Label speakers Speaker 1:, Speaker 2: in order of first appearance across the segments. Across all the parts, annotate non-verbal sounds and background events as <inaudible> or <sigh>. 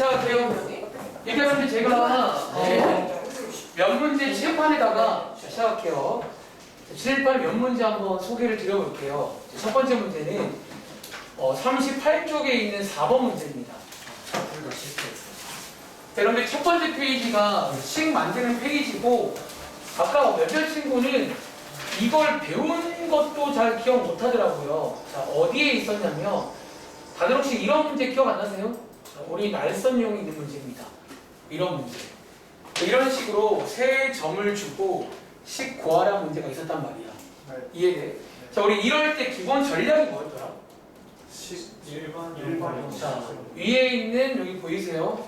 Speaker 1: 시작할게요. 얘기하는데 제가 어, 몇 문제 칠판에다가 자, 시작할게요. 자, 칠판 몇 문제 한번 소개를 드려볼게요. 자, 첫 번째 문제는 어, 38쪽에 있는 4번 문제입니다. 자, 여러분들 첫 번째 페이지가 식 만드는 페이지고 아까 몇몇 친구는 이걸 배운 것도 잘 기억 못 하더라고요. 자, 어디에 있었냐면 다들 혹시 이런 문제 기억 안 나세요? 자, 우리 날선용이 있는 문제입니다. 이런 문제. 이런 식으로 세 점을 주고 식 구하라 문제가 있었단 말이야. 이해돼? 자, 우리 이럴 때 기본 전략이 뭐였더라?
Speaker 2: 일반
Speaker 3: 일반
Speaker 1: 자, 위에 있는 여기 보이세요?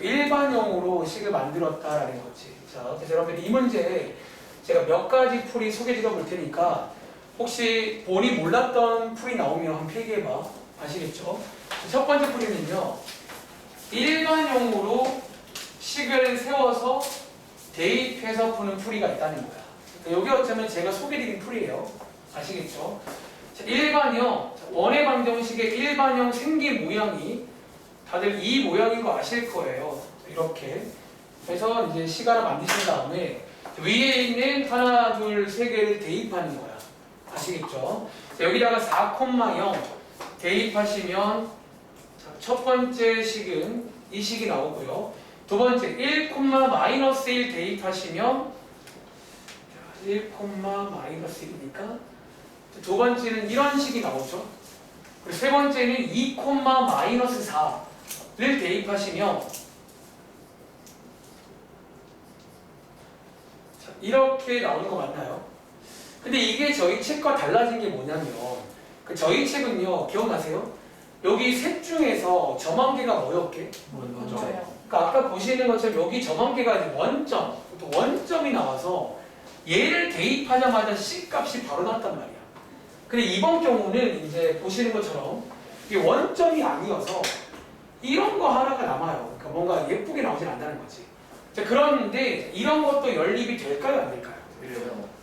Speaker 1: 일반형으로 식을 만들었다라는 거지. 자, 그래서 여러분들 이 문제 제가 몇 가지 풀이 소개드려 볼 테니까 혹시 본이 몰랐던 풀이 나오면 한번 필기해봐. 아시겠죠? 첫 번째 풀이는요. 일반형으로 식을 세워서 대입해서 푸는 풀이가 있다는 거야. 그러니까 여기 어쩌면 제가 소개드린 풀이에요. 아시겠죠? 자, 일반형, 자, 원의 방정식의 일반형 생긴 모양이 다들 이 모양인 거 아실 거예요. 이렇게. 그래서 이제 시간을 만드신 다음에 위에 있는 하나, 둘, 세 개를 대입하는 거야. 아시겠죠? 자, 여기다가 4,0 대입하시면 자, 첫 번째 식은 이 식이 나오고요. 두 번째 1, 마이너스 1 대입하시면 1, 마이너스 1이니까 두 번째는 이런 식이 나오죠. 그리고 세 번째는 2, 마이너스 4를 대입하시면 자, 이렇게 나오는 거 맞나요? 근데 이게 저희 책과 달라진 게 뭐냐면 그 저희 책은요 기억나세요? 여기 셋 중에서 점한 개가 뭐였게?
Speaker 2: 먼저
Speaker 1: 그러니까 아까 보시는 것처럼 여기 점한 개가 이제 원점, 또 원점이 나와서 얘를 대입하자마자 C 값이 바로 나왔단 말이야. 근데 이번 경우는 이제 보시는 것처럼 이게 원점이 아니어서 이런 거 하나가 남아요. 그러니까 뭔가 예쁘게 나오진 않는다는 거지. 자, 그런데 이런 것도 연립이 될까요, 안 될까요?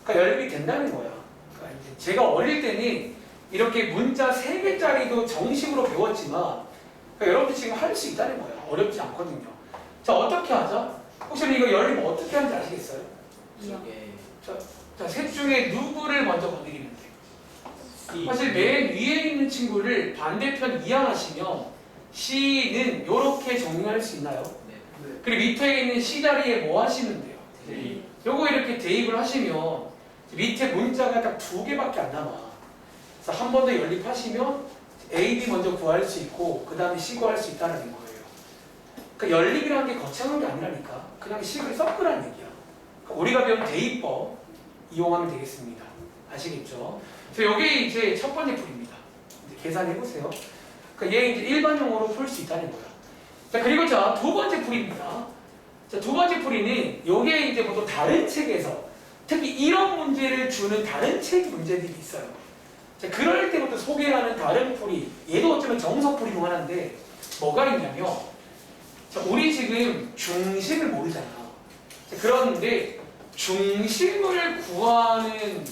Speaker 1: 그러니까 연립이 된다는 거야. 그러니까 이제 제가 어릴 때는 이렇게 문자 세 개짜리도 정식으로 배웠지만 그러니까 여러분들 지금 할 수 있다는 거야. 어렵지 않거든요. 자, 어떻게 하자? 혹시 이거 연립 어떻게 하는지 아시겠어요? 자, 셋 중에 누구를 먼저 건드리면 돼? 사실 맨 위에 있는 친구를 반대편 이항하시면 C는 이렇게 정리할 수 있나요? 그리고 밑에 있는 C 자리에 뭐 하시면 돼요? 요거 이렇게 대입을 하시면 밑에 문자가 딱 두 개밖에 안 남아. 그래서 한 번 더 연립하시면 A, B 먼저 구할 수 있고 그 다음에 C 구할 수 있다는 거예요. 그러니까 연립이라는 게 거창한 게 아니라니까. 그냥 C를 섞으라는 얘기야. 그러니까 우리가 배운 대입법 이용하면 되겠습니다. 아시겠죠? 그래서 이게 이제 첫 번째 풀입니다. 계산해 보세요. 그러니까 얘 이제 일반용어로 풀 수 있다는 거야. 자 그리고 자두 번째 풀입니다. 자, 두 번째 풀이는 요게 이제 보통 다른 책에서 특히 이런 문제를 주는 다른 책 문제들이 있어요. 자, 그럴 때부터 소개하는 다른 풀이 얘도 어쩌면 정석 풀이 중 하나인데 뭐가 있냐면 자, 우리 지금 중심을 모르잖아. 자, 그런데 중심을 구하는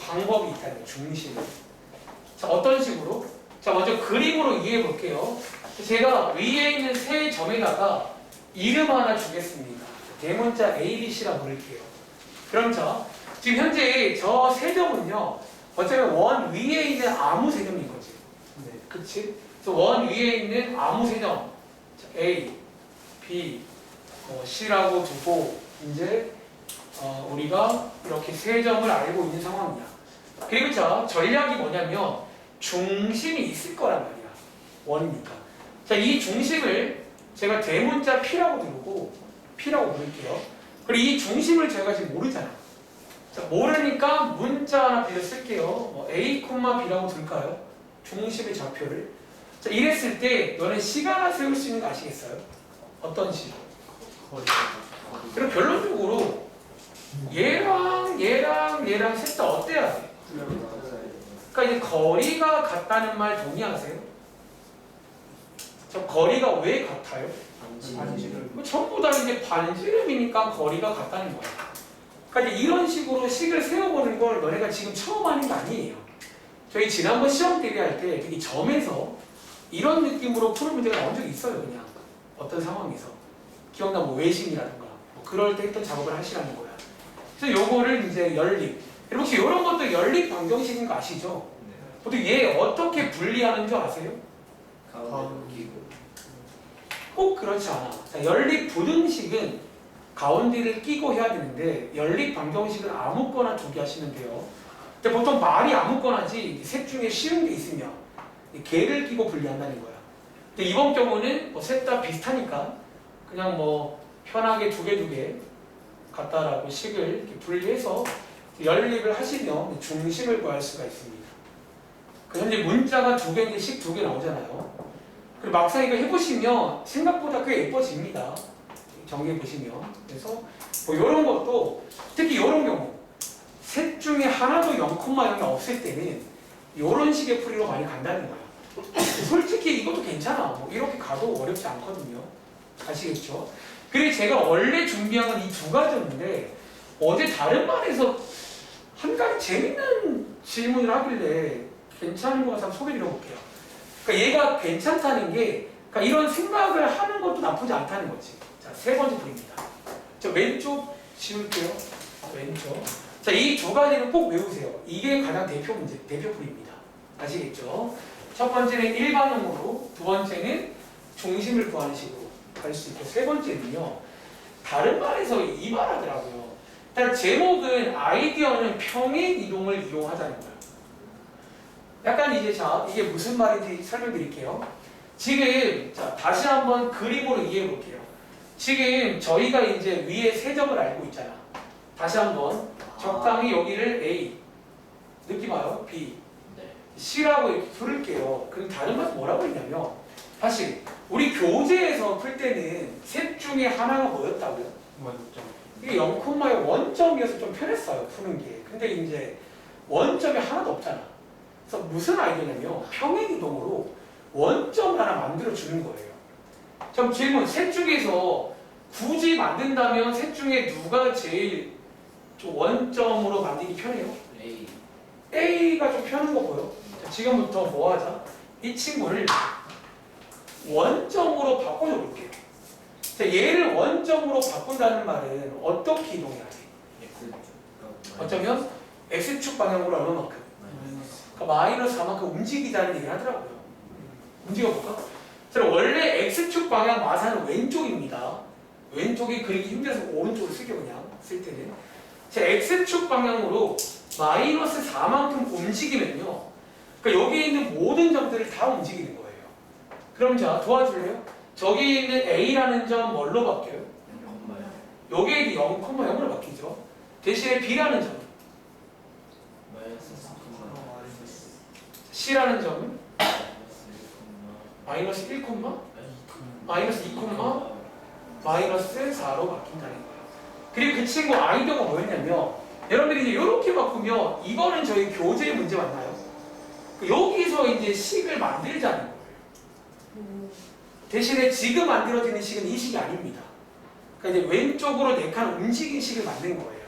Speaker 1: 방법이 있다는. 중심을. 자, 어떤 식으로? 자, 먼저 그림으로 이해해 볼게요. 제가 위에 있는 세 점에다가 이름 하나 주겠습니다. 대문자 A, B, C라 부를게요. 그럼 자, 지금 현재 저 세 점은요, 어쩌면 원 위에 있는 아무 세 점인 거지. 네, 그치? 그래서 원 위에 있는 아무 세 점, 자, A, B, 어, C라고 두고, 이제, 어, 우리가 이렇게 세 점을 알고 있는 상황이야. 그리고 자, 전략이 뭐냐면, 중심이 있을 거란 말이야. 원이니까. 자, 이 중심을 제가 대문자 P라고 부르고 P라고 부를게요. 그리고 이 중심을 제가 지금 모르잖아. 자, 모르니까 문자 하나 빌려 쓸게요. 뭐 A, B라고 둘까요? 중심의 좌표를. 자, 이랬을 때 너네 시간 하나 세울 수 있는 거 아시겠어요? 어떤 식? 그럼 결론적으로 얘랑 얘랑 얘랑 셋 다 어때야 돼? 그러니까 이제 거리가 같다는 말 동의하세요? 저 거리가 왜 같아요? 뭐 전부 다 이제 반지름이니까 거리가 같다는 거야. 그러니까 이제 이런 식으로 식을 세워보는 걸 너네가 지금 처음 하는 거 아니에요. 저희 지난번 시험 대비할 때 되게 점에서 이런 느낌으로 푸는 문제가 나온 적이 있어요, 그냥. 어떤 상황에서 기억나 뭐 외심이라든가 뭐 그럴 때 했던 작업을 하시라는 거야. 그래서 요거를 이제 연립. 여러분 혹시 이런 것도 연립 방정식인 거 아시죠? 보통 얘 어떻게 분리하는 줄 아세요?
Speaker 2: 가운데 끼고
Speaker 1: 꼭 그렇지 않아. 자, 연립 부등식은 가운데를 끼고 해야 되는데 연립 방정식은 아무거나 두개 하시면 돼요. 근데 보통 말이 아무거나지 셋 중에 쉬운 게 있으면 이 개를 끼고 분리한다는 거야. 근데 이번 경우는 뭐 셋 다 비슷하니까 그냥 뭐 편하게 두 개 두 개 갖다라고 식을 분리해서 연립을 하시면 중심을 구할 수가 있습니다. 그 현재 문자가 두 개인데 식 두 개 나오잖아요. 그리고 막상 이거 해보시면 생각보다 꽤 예뻐집니다. 정리해 보시면 그래서 뭐 이런 것도 특히 이런 경우 셋 중에 하나도 0,0이 없을 때는 이런 식의 풀이로 많이 간다는 거야. <coughs> 솔직히 이것도 괜찮아. 뭐 이렇게 가도 어렵지 않거든요. 아시겠죠? 그리고 제가 원래 준비한 건 이 두 가지였는데 어제 다른 반에서 한 가지 재밌는 질문을 하길래 괜찮은 것 같아서 소개드려볼게요. 그러니까 얘가 괜찮다는 게 그러니까 이런 생각을 하는 것도 나쁘지 않다는 거지. 자, 세 번째 풀입니다. 저 왼쪽 지울게요. 왼쪽. 자, 이 두 가지를 꼭 외우세요. 이게 가장 대표 문제, 대표 풀입니다. 아시겠죠? 첫 번째는 일반형으로, 두 번째는 중심을 구하는 식으로 갈 수 있고, 세 번째는요, 다른 말에서 이 말하더라고요. 일단 제목은 아이디어는 평행 이동을 이용하자는 거예요. 약간 이제 자 이게 무슨 말인지 설명드릴게요. 지금 자 다시 한번 그림으로 이해해 볼게요. 지금 저희가 이제 위에 세 점을 알고 있잖아. 다시 한번 적당히 여기를 A 느낌 와요? B
Speaker 3: 네.
Speaker 1: C라고 이렇게 부를게요. 그럼 다른 말은 뭐라고 했냐면 사실 우리 교재에서 풀 때는 셋 중에 하나가 뭐였다고요?
Speaker 2: 원점
Speaker 1: 이게 0,의 원점이어서 좀 편했어요 푸는 게. 근데 이제 원점이 하나도 없잖아. 그래서 무슨 아이디어냐면 평행 이동으로 원점 하나 만들어 주는 거예요. 그럼 질문 셋 중에서 굳이 만든다면 셋 중에 누가 제일 좀 원점으로 만들기 편해요?
Speaker 3: A.
Speaker 1: A가 좀 편한 거 보여. 자, 지금부터 뭐 하자? 이 친구를 원점으로 바꿔줘 볼게요. 자, 얘를 원점으로 바꾼다는 말은 어떻게 이동해야 돼? 어쩌면 X축 방향으로 얼마만큼? 그러니까 마이너스 4만큼 움직이자는 얘기를 하더라고요. 움직여볼까? 자, 원래 X축 방향 마사는 왼쪽입니다. 왼쪽이 그리기 힘들어서 오른쪽으로 쓰게 그냥 쓸 때는. 자, X축 방향으로 마이너스 4만큼 움직이면요. 그러니까 여기 있는 모든 점들을 다 움직이는 거예요. 그럼 자, 도와줄래요? 저기 있는 A라는 점 뭘로 바뀌어요? 여기에 0,0으로 바뀌죠. 대신에 B라는 점,
Speaker 3: 마이너스 3,
Speaker 1: C라는 점은
Speaker 3: 마이너스 1,
Speaker 1: 마이너스 1,
Speaker 3: 아니,
Speaker 1: 마이너스 2, 마이너스 4로 바뀐다는 거예요. 그리고 그 친구 아이디어가 뭐였냐면 여러분들이 이제 이렇게 바꾸면 이거는 저희 교재 문제 맞나요? 그 여기서 이제 식을 만들자는 거예요. 대신에 지금 만들어지는 식은 이 식이 아닙니다. 그러니까 이제 왼쪽으로 네칸 움직인 식을 만든 거예요.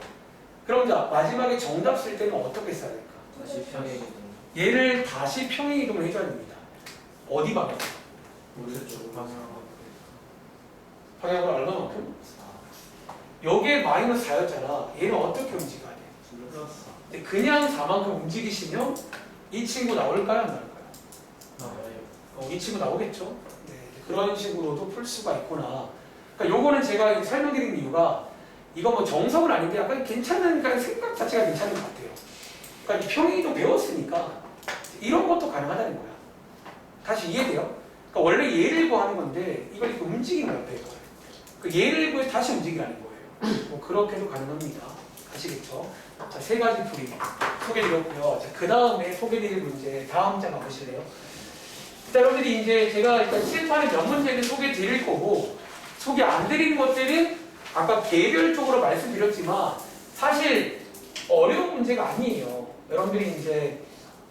Speaker 1: 그럼 자 마지막에 정답 쓸 때는 어떻게 써야 될까?
Speaker 3: 다시 평행
Speaker 1: 얘를 다시 평행 이동을 해줘야 됩니다. 어디 방향?
Speaker 2: 오른쪽 방향
Speaker 1: 방향으로 얼마만큼?
Speaker 3: 4.
Speaker 1: 여기에 마이너스 4였잖아. 얘는 어떻게 움직여야 돼? 근데 그냥 4만큼 움직이시면 이 친구 나올까요? 안 나올까요? 어, 이 친구 나오겠죠? 네, 그런 식으로도 풀 수가 있구나. 그러니까 요거는 제가 설명드린 이유가 이거 뭐 정석은 아닌데 약간 괜찮은 그러니까 생각 자체가 괜찮은 것 같아요. 그러니까 이 평행이동 배웠으니까 이런 것도 가능하다는 거야. 다시 이해돼요? 그러니까 원래 얘를 구하는 건데 이걸 이렇게 거야, 이거. 그 얘를 구해 다시 움직이라는 거예요. 뭐 그렇게도 가능합니다. 아시겠죠? 자, 세 가지 풀이 소개드렸고요. 자, 그 다음에 소개드릴 문제 다음 장 가보실래요? 자, 여러분들이 이제 제가 일단 칠판에 몇 문제는 소개 드릴 거고, 소개 안 드린 것들은 아까 개별적으로 말씀드렸지만, 사실 어려운 문제가 아니에요. 여러분들이 이제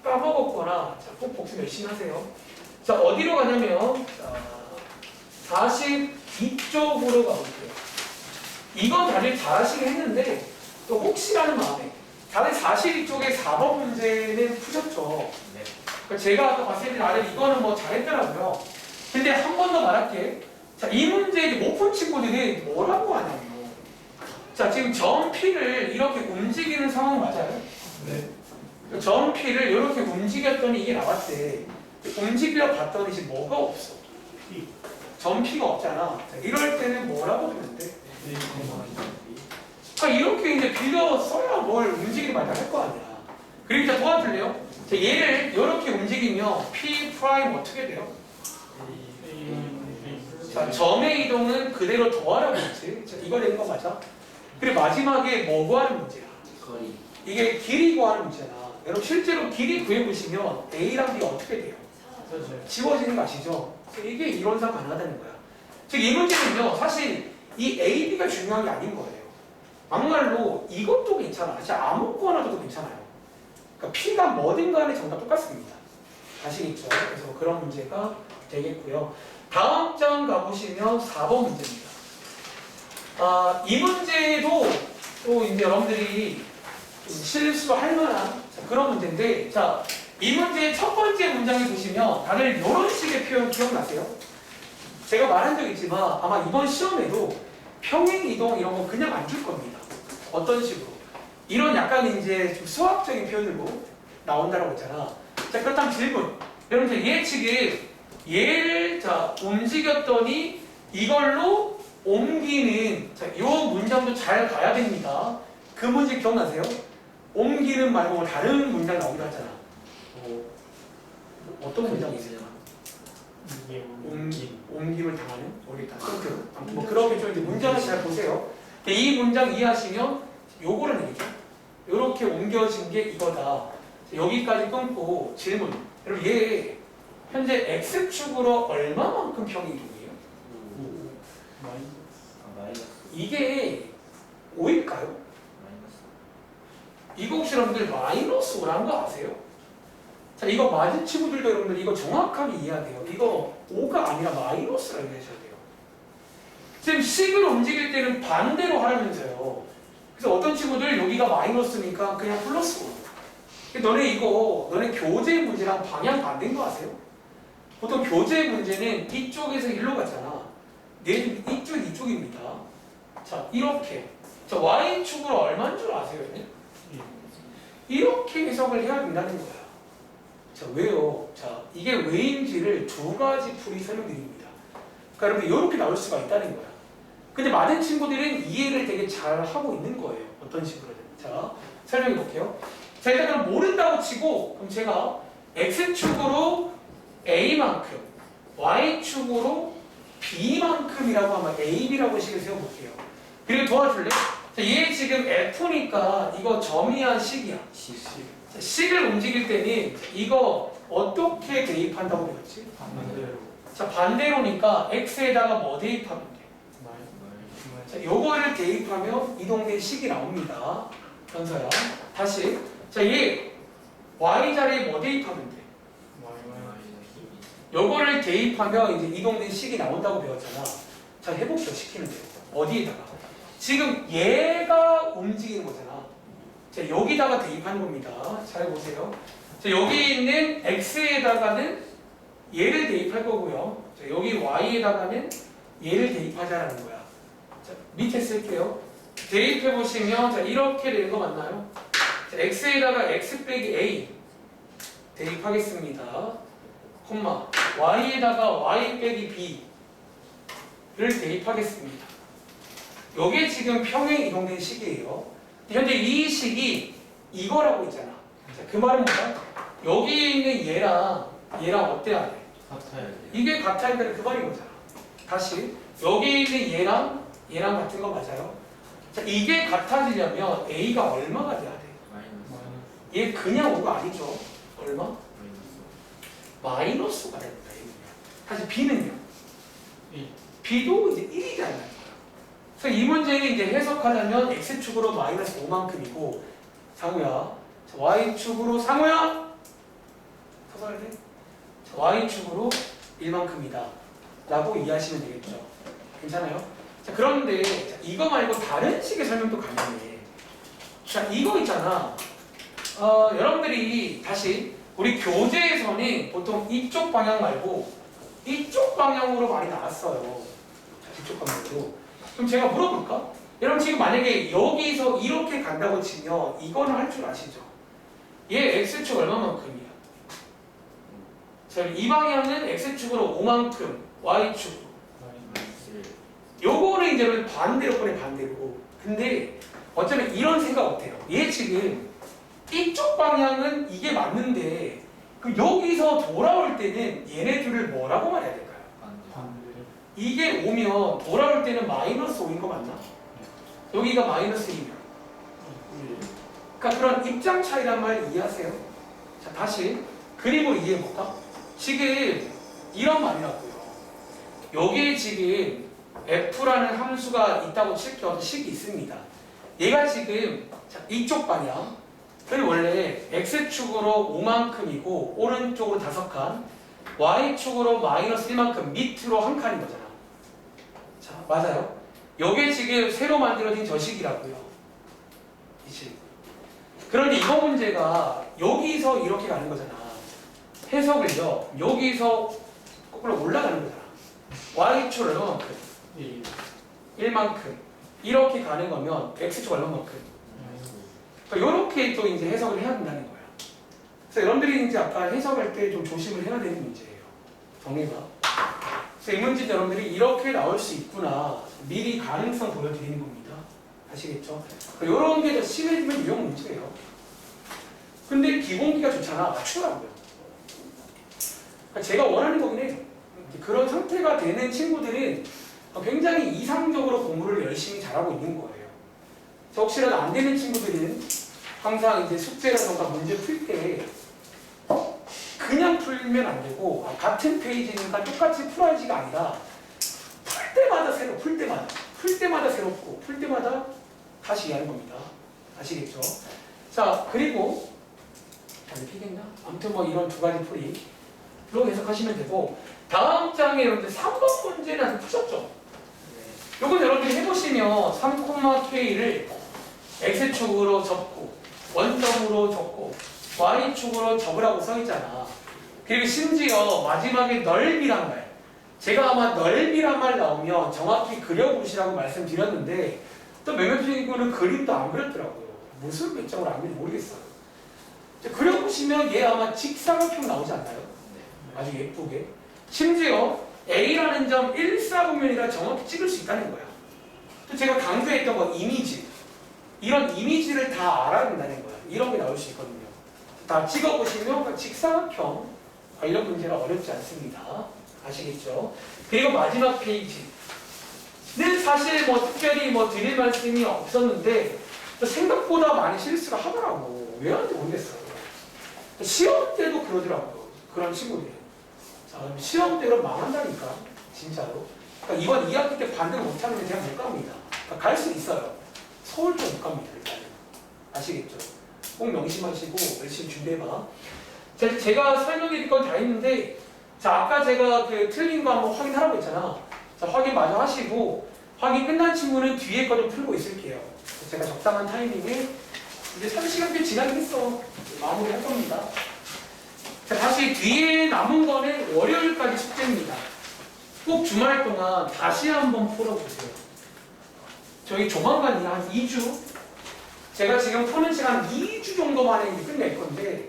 Speaker 1: 까먹었거나, 자, 꼭 복습 열심히 하세요. 자, 어디로 가냐면, 자, 42쪽으로 가볼게요. 이건 다들 잘하시긴 했는데, 또 혹시라는 마음에, 다들 42쪽에 4번 문제는 푸셨죠?
Speaker 3: 네.
Speaker 1: 그러니까 제가 아까 봤을 때 나름 이거는 뭐 잘했더라고요. 근데 한 번 더 말할게. 자, 이 문제 못 푼 친구들이 뭐라고 하냐면 자, 지금 점 P를 이렇게 움직이는 상황 맞아요?
Speaker 2: 네.
Speaker 1: 점 P를 이렇게 움직였더니 이게 나왔대. 움직여 봤더니 지금 뭐가 없어. 점 P가 없잖아. 자, 이럴 때는 뭐라고 하면 돼? 그러니까 이렇게 이제 빌려 써야 뭘 움직이는 말을 할거 아니야. 그리고 이제 도와줄래요? 자, 얘를 이렇게 움직이면 P 프라임 어떻게 돼요? 자, 점의 이동은 그대로 더하라고 했지. 자, 이거 되는 거 맞아? 그리고 마지막에 뭐 구하는 문제야?
Speaker 3: 거리
Speaker 1: 이게 길이 구하는 문제잖아. 여러분 실제로 길이 구해보시면 A랑 B가 어떻게 돼요? 지워지는 거 아시죠? 이게 이론상 가능하다는 거야. 즉 이 문제는요 사실 이 A, B가 중요한 게 아닌 거예요. 막말로 이것도 괜찮아. 진짜 아무 거 하나도 괜찮아요. 그러니까 P가 뭐든 간에 정답 똑같습니다. 아시겠죠? 그래서 그런 문제가 되겠고요. 다음 장 가보시면 4번 문제입니다. 아, 이 문제도 또 이제 여러분들이 좀 실수할 만한 자, 그런 문제인데 자, 이 문제의 첫 번째 문장에 보시면 다들 이런 식의 표현 기억나세요? 제가 말한 적 있지만 아마 이번 시험에도 평행 이동 이런 거 그냥 안 줄 겁니다. 어떤 식으로? 이런 약간 이제 좀 수학적인 표현으로 나온다라고 했잖아. 자, 그렇다면 질문. 여러분, 지금 얘를 자, 움직였더니 이걸로 옮기는 자, 요 문장도 잘 가야 됩니다. 그 문제 기억나세요? 옮기는 말고 다른 문장 나오기로 하잖아. 뭐, 어떤 문장이 있을까? 옮김, 옮김을 당하는 모르겠다. 그, 아무튼 뭐 그렇게 좀 이제 문장을 잘 보세요. 근데 이 문장 이해하시면 요거는 얘기죠. 요렇게 옮겨진 게 이거다. 여기까지 끊고 질문. 여러분 얘 현재 x축으로 얼마만큼 평이동이에요?
Speaker 3: 아 마이너스
Speaker 1: 이게 5일까요?
Speaker 3: 마이너스
Speaker 1: 이거 혹시 여러분들 마이너스 5라는 거 아세요? 자 이거 맞은 친구들도 여러분들 이거 정확하게 이해해야 돼요. 이거 5가 아니라 마이너스라고 이해하셔야 돼요. 지금 식을 움직일 때는 반대로 하라면서요. 그래서 어떤 친구들 여기가 마이너스니까 그냥 플러스 5. 근데 너네 이거 너네 교재 문제랑 방향 반대인 거 아세요? 보통 교재 문제는 이쪽에서 일로 가잖아. 얘는 이쪽 이쪽입니다. 자 이렇게 자 y축으로 얼마인 줄 아세요? 이렇게 해석을 해야 된다는 거야. 자, 왜요? 자, 이게 왜인지를 두 가지 풀이 설명드립니다. 그러니까 여러분, 이렇게 나올 수가 있다는 거야. 근데 많은 친구들은 이해를 되게 잘 하고 있는 거예요. 어떤 식으로든. 자, 설명해 볼게요. 자, 일단 그럼 모른다고 치고, 그럼 제가 X축으로 A만큼, Y축으로 B만큼이라고 하면 AB라고 식을 세워볼게요. 그리고 도와줄래? 자, 얘 지금 F니까 이거 점이야, 식이야? 자, 식을 움직일 때는 이거 어떻게 대입한다고 배웠지? 자 반대로니까 x에다가 뭐 대입하면 돼? 자 요거를 대입하면 이동된 식이 나옵니다. 현서야. 다시 자얘 y 자리에 뭐 대입하면 돼? 요거를 대입하면 이제 이동된 식이 나온다고 배웠잖아. 자 해볼게요 시키는 대로. 어디에다가? 지금 얘가 움직이는 거잖아. 자 여기다가 대입하는 겁니다. 잘 보세요. 자 여기 있는 x에다가는 얘를 대입할 거고요. 자, 여기 y에다가는 얘를 대입하자라는 거야. 자 밑에 쓸게요. 대입해 보시면 자 이렇게 되는 거 맞나요? 자, x에다가 x 빼기 a 대입하겠습니다. 콤마 y에다가 y 빼기 b를 대입하겠습니다. 요게 지금 평행 이동된 식이에요. 현재 이 식이 이거라고 있잖아. 자, 그 말은 뭐야? 여기 있는 얘랑 얘랑 어때야 돼?
Speaker 3: 같아야 돼요
Speaker 1: 이게 같아야 되는 그 말인 거잖아. 다시 여기 있는 얘랑 얘랑 같은 거 맞아요? 자, 이게 같아지려면 a가 얼마가 돼야 돼?
Speaker 3: 마이너스
Speaker 1: 얘 그냥 5가 아니죠. 얼마?
Speaker 3: 마이너스
Speaker 1: 마이너스가 됩니다. 다시 B는요?
Speaker 2: 일.
Speaker 1: B도 이제 1이잖아요. 그래서 이 문제는 이제 해석하자면 X축으로 마이너스 5만큼이고 상우야 자, Y축으로 상우야 돼? 자, Y축으로 1만큼이다 라고 이해하시면 되겠죠. 괜찮아요? 자 그런데 자, 이거 말고 다른 식의 설명도 가능해. 자 이거 있잖아. 어, 여러분들이 다시 우리 교재에서는 보통 이쪽 방향 말고 이쪽 방향으로 많이 나왔어요. 뒤쪽 방향으로. 그럼 제가 물어볼까? 여러분 지금 만약에 여기서 이렇게 간다고 치면 이거는 할 줄 아시죠? 얘 x축 얼마만큼이야? 자, 이 방향은 x축으로 5만큼, y축으로.
Speaker 3: 마이너스
Speaker 1: 요거는 이제 반대로 꺼내 반대로. 근데 어쩌면 이런 생각 어때요? 얘 지금 이쪽 방향은 이게 맞는데 그 여기서 돌아올 때는 얘네 둘을 뭐라고 말해야 될까요? 이게 오면 돌아올 때는 마이너스 5인 거 맞나? 여기가 마이너스 2면 그러니까 그런 입장 차이란 말 이해하세요? 자 다시 그림을 이해해볼까? 지금 이런 말이라고요 여기에 지금 f라는 함수가 있다고 칠게 어떤 식이 있습니다 얘가 지금 자, 이쪽 방향 그리고 원래 x축으로 5만큼이고 오른쪽으로 5칸 y축으로 마이너스 1만큼 밑으로 한 칸인 거잖아 자 맞아요 요게 지금 새로 만들어진 저 식이라고요 이 식. 그런데 이거 문제가 여기서 이렇게 가는 거잖아. 해석을요. 여기서 거꾸로 올라가는 거잖아. y축 얼마만큼?
Speaker 2: 1.
Speaker 1: 1만큼. 이렇게 가는 거면 x축 얼마만큼? 그러니까 이렇게 또 이제 해석을 해야 된다는 거야. 그래서 여러분들이 이제 아까 해석할 때 좀 조심을 해야 되는 문제예요. 정리가. 이 문제 여러분들이 이렇게 나올 수 있구나. 미리 가능성 보여드리는 겁니다. 아시겠죠? 이런 게더 심해지면 이런 문제예요. 근데 기본기가 좋잖아. 맞추라고요. 그러니까 제가 원하는 거긴 해. 그런 상태가 되는 친구들은 굉장히 이상적으로 공부를 열심히 잘하고 있는 거예요. 저 혹시라도 안 되는 친구들은 항상 이제 숙제라던가 문제 풀 때 그냥 풀면 안 되고 아, 같은 페이지니까 똑같이 풀어야지가 아니라 풀 때마다 새로 풀 때마다 풀 때마다 새롭고 풀 때마다 다시 이해하는 겁니다. 아시겠죠? 자 그리고 잘 피겠나? 아무튼 뭐 이런 두 가지 풀이 로 해석하시면 되고 다음 장에 여러분들 3번 문제는 푸셨죠?
Speaker 3: 네.
Speaker 1: 요건 여러분들이 해보시면 3,K를 X축으로 접고 원점으로 접고 Y축으로 접으라고 써있잖아. 그리고 심지어 마지막에 넓이란 말. 제가 아마 넓이란 말 나오면 정확히 그려보시라고 말씀드렸는데 또 몇몇 친구는 그림도 안 그렸더라고요. 무슨 배점을 안 그린지 모르겠어요. 그려보시면 얘 아마 직사각형 나오지 않나요?
Speaker 3: 네.
Speaker 1: 아주 예쁘게. 심지어 A라는 점 1사분면이라 정확히 찍을 수 있다는 거야. 또 제가 강조했던 건 이미지. 이런 이미지를 다 알아야 된다는 거야. 이런 게 나올 수 있거든요 다 찍어보시면 그 직사각형 관련 문제가 어렵지 않습니다 아시겠죠? 그리고 마지막 페이지는 사실 뭐 특별히 뭐 드릴 말씀이 없었는데 생각보다 많이 실수를 하더라고 왜 하는지 모르겠어요 시험 때도 그러더라고요 그런 그럼 시험 때로 망한다니까, 진짜로. 그러니까 이번 2학기 때 반등 못하면 그냥 못 갑니다. 그러니까 갈 수 있어요. 서울 쪽못 갑니다, 일단은. 아시겠죠? 꼭 명심하시고 열심히 준비해봐. 자, 제가 설명드릴 건 다 했는데, 자, 아까 제가 그 틀린 거 한번 확인하라고 했잖아. 자, 확인 마저 하시고, 확인 끝난 친구는 뒤에 거 좀 풀고 있을게요. 제가 적당한 타이밍에 이제 3시간 꽤 지나긴 했어. 마무리 할 겁니다. 자, 다시 뒤에 남은 거는 월요일까지 숙제입니다. 꼭 주말 동안 다시 한번 풀어보세요. 저희 조만간 한 2주? 제가 지금 푸는 시간 2주 정도 만에 끝낼 건데,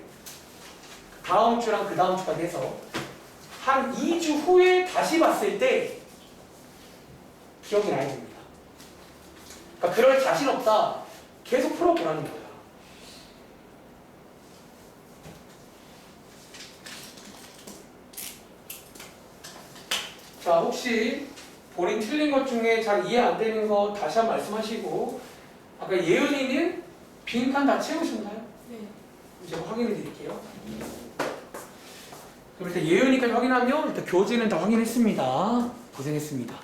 Speaker 1: 다음 주랑 그 다음 주까지 해서, 한 2주 후에 다시 봤을 때, 기억이 나야 됩니다. 그러니까 그럴 자신 없다. 계속 풀어보라는 거야. 자, 혹시 본인 틀린 것 중에 잘 이해 안 되는 거 다시 한 번 말씀하시고, 아까 예은이는 빈칸 다 채우셨나요?
Speaker 4: 네.
Speaker 1: 이제 확인해 드릴게요. 그럼 일단 예은이까지 확인하면 일단 교재는 다 확인했습니다. 고생했습니다.